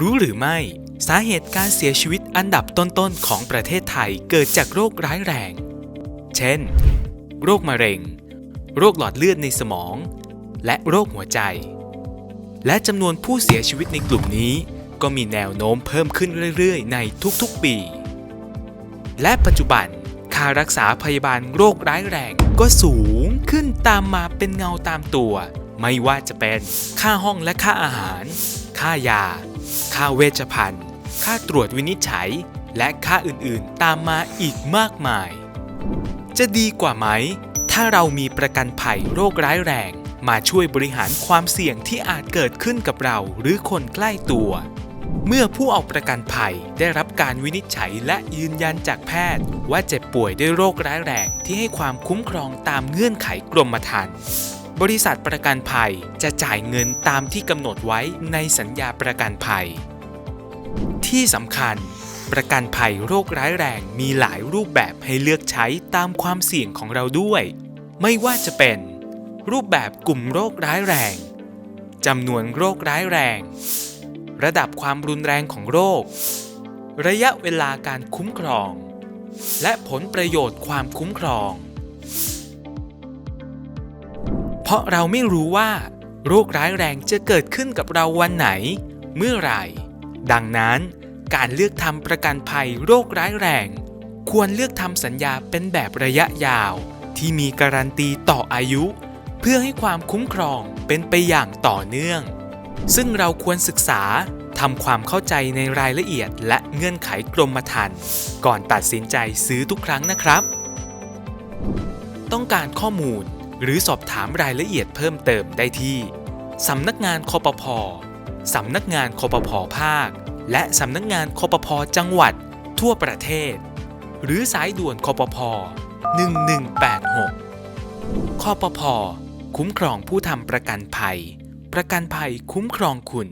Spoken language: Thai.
รู้หรือไม่ สาเหตุการเสียชีวิตอันดับต้นๆของประเทศไทยเกิดจากโรคร้ายแรง เช่น โรคมะเร็ง โรคหลอดเลือดในสมอง และโรคหัวใจ และจำนวนผู้เสียชีวิตในกลุ่มนี้ ก็มีแนวโน้มเพิ่มขึ้นเรื่อยๆ ในทุกๆปี และปัจจุบันค่ารักษาพยาบาลโรคร้ายแรงก็สูงขึ้นตามมาเป็นเงาตามตัว ไม่ว่าจะเป็นค่าห้องและค่าอาหาร ค่ายา ค่าเวชภัณฑ์ ค่าตรวจวินิจฉัย และค่าอื่นๆ ตามมาอีกมากมาย จะดีกว่าไหม ถ้าเรามีประกันภัยโรคร้ายแรง มาช่วยบริหารความเสี่ยงที่อาจเกิดขึ้นกับเราหรือคนใกล้ตัว เมื่อผู้เอาประกันภัยได้รับการวินิจฉัยและยืนยันจากแพทย์ ว่าเจ็บป่วยด้วยโรคร้ายแรงที่ให้ความคุ้มครองตามเงื่อนไขกรมธรรม์ บริษัทประกันภัยจะจ่ายเงินตามที่กำหนดไว้ในสัญญาประกันภัย ที่สำคัญ ประกันภัยโรคร้ายแรงมีหลายรูปแบบให้เลือกใช้ตามความเสี่ยงของเราด้วย ไม่ว่าจะเป็น รูปแบบกลุ่มโรคร้ายแรงจำนวนโรคร้ายแรง ระดับความรุนแรงของโรค ระยะเวลาการคุ้มครอง และผลประโยชน์ความคุ้มครอง เพราะเราไม่รู้ว่า โรคร้ายแรงจะเกิดขึ้นกับเราวันไหน เมื่อไหร่ ดังนั้น การเลือกทำประกันภัยโรคร้ายแรง ควรเลือกทำสัญญาเป็นแบบระยะยาว ที่มีการันตีต่ออายุ เพื่อให้ความคุ้มครองเป็นไปอย่างต่อเนื่อง ซึ่งเราควรศึกษาทำความเข้าใจในรายละเอียดและเงื่อนไขกรมธรรม์ก่อนตัดสินใจซื้อทุกครั้งนะครับ ต้องการข้อมูล หรือสอบถามรายละเอียดเพิ่มเติมได้ที่สำนักงานคอปพอสำนักงานคอปพอภาค และสำนักงานคอปพอจังหวัด ทั่วประเทศ หรือสายด่วนคอปพอ1186คอปพอคุ้มครองผู้ทำประกันภัย ประกันภัยคุ้มครองคุณ